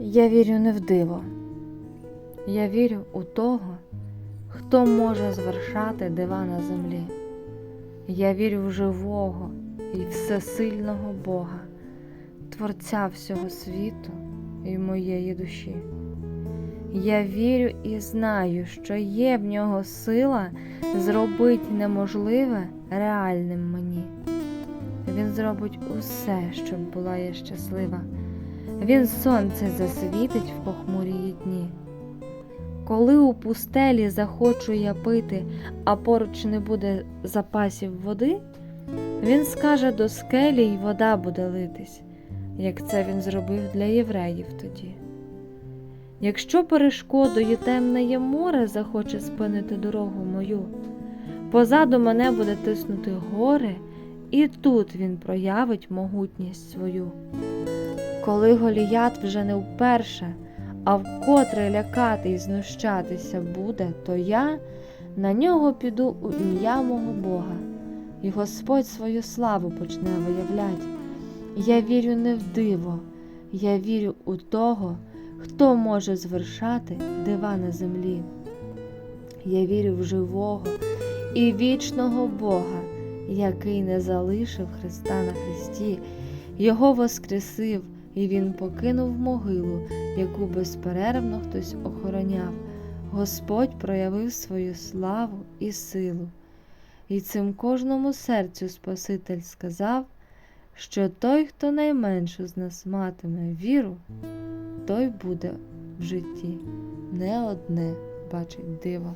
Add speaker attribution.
Speaker 1: Я вірю не в диво. Я вірю у того, хто може звершати дива на землі. Я вірю в живого і всесильного Бога, Творця всього світу і моєї душі. Я вірю і знаю, що є в нього сила зробити неможливе реальним мені. Він зробить усе, щоб була я щаслива. Він сонце засвітить в похмурії дні. Коли у пустелі захочу я пити, а поруч не буде запасів води, він скаже до скелі, й вода буде литись, як це він зробив для євреїв тоді. Якщо перешкодою темне море захоче спинити дорогу мою, позаду мене буде тиснути горе, і тут він проявить могутність свою. Коли Голіят вже не вперше, а вкотре лякати і знущатися буде, то я на нього піду у ім'я мого Бога, і Господь свою славу почне виявлять. Я вірю не в диво, я вірю у того, хто може звершати дива на землі. Я вірю в живого і вічного Бога, який не залишив Христа на Христі, Його воскресив, і Він покинув могилу, яку безперервно хтось охороняв. Господь проявив свою славу і силу. І цим кожному серцю Спаситель сказав, що той, хто найменшу з нас матиме віру, той буде в житті не одне бачить диво.